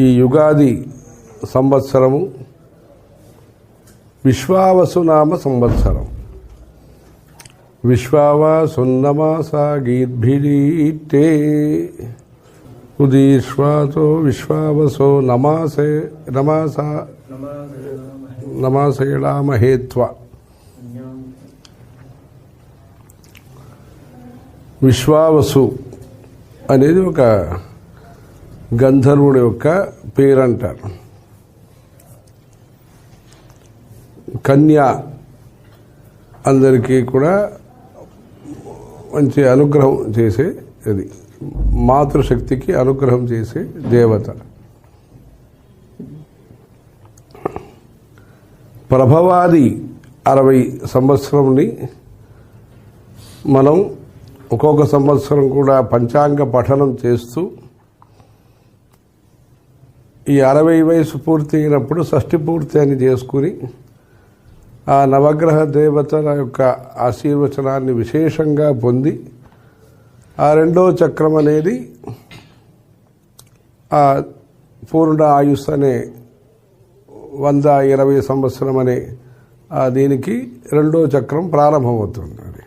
ఈ యుగాది సంవత్సరము విశ్వావసునామ సంవత్సరం. విశ్వావసున్నమాసాగీర్భిరీటే ఉదీష్వాతో విశ్వావసో నమాసే నమాస నమాసేడామహేత్వ విశ్వావసు అనేది ఒక గంధర్వుడి యొక్క పేరంటారు. కన్య అందరికీ కూడా మంచి అనుగ్రహం చేసే అది మాతృశక్తికి అనుగ్రహం చేసే దేవత. ప్రభవాది అరవై సంవత్సరంని మనం ఒక్కొక్క సంవత్సరం కూడా పంచాంగ పఠనం చేస్తూ ఈ అరవై వయసు పూర్తి అయినప్పుడు షష్ఠి పూర్తి అని చేసుకుని ఆ నవగ్రహ దేవతల యొక్క ఆశీర్వచనాన్ని విశేషంగా పొంది ఆ రెండో చక్రం అనేది ఆ పూర్ణ ఆయుష్ అనే వంద ఇరవై సంవత్సరం అనే దీనికి రెండో చక్రం ప్రారంభమవుతుంది.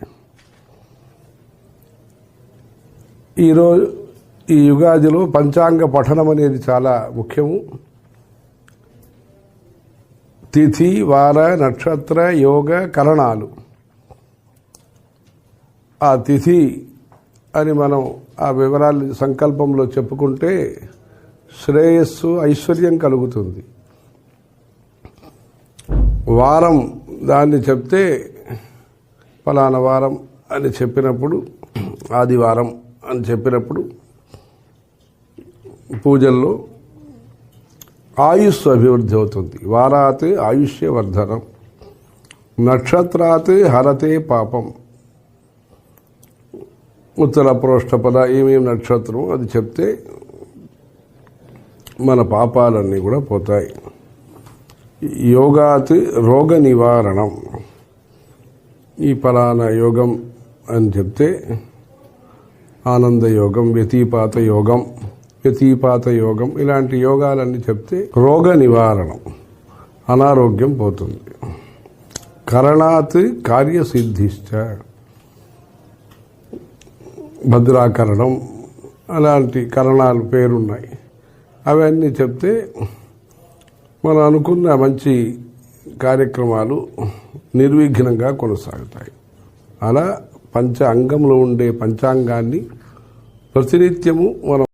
ఈరోజు ఈ యుగాదిలో పంచాంగ పఠనం అనేది చాలా ముఖ్యము. తిథి వార నక్షత్ర యోగ కరణాలు. ఆ తిథి అని మనం ఆ వివరాలు సంకల్పంలో చెప్పుకుంటే శ్రేయస్సు ఐశ్వర్యం కలుగుతుంది. వారం దాన్ని చెప్తే ఫలానా వారం అని చెప్పినప్పుడు ఆదివారం అని చెప్పినప్పుడు పూజల్లో ఆయుష్ అభివృద్ధి అవుతుంది. వారాత్ ఆయుష్యవర్ధనం. నక్షత్రాత్ హరతే పాపం. ఉత్తర ప్రోష్ఠపద ఏమేమి నక్షత్రం అది చెప్తే మన పాపాలన్నీ కూడా పోతాయి. యోగాత్ రోగ నివారణం. ఈ ఫలానా యోగం అని చెప్తే ఆనంద యోగం వ్యతిపాత యోగం. వ్యతిపాత యోగం ఇలాంటి యోగాలన్నీ చెప్తే రోగ నివారణం. అనారోగ్యం పోతుంది. కరణాత్ కార్యసిద్ధిష్ట భద్రాకరణం అలాంటి కరణాలు పేరున్నాయి. అవన్నీ చెప్తే మనం అనుకున్న మంచి కార్యక్రమాలు నిర్విఘ్నంగా కొనసాగుతాయి. అలా పంచ అంగంలో ఉండే పంచాంగాన్ని ప్రతినిత్యము మనం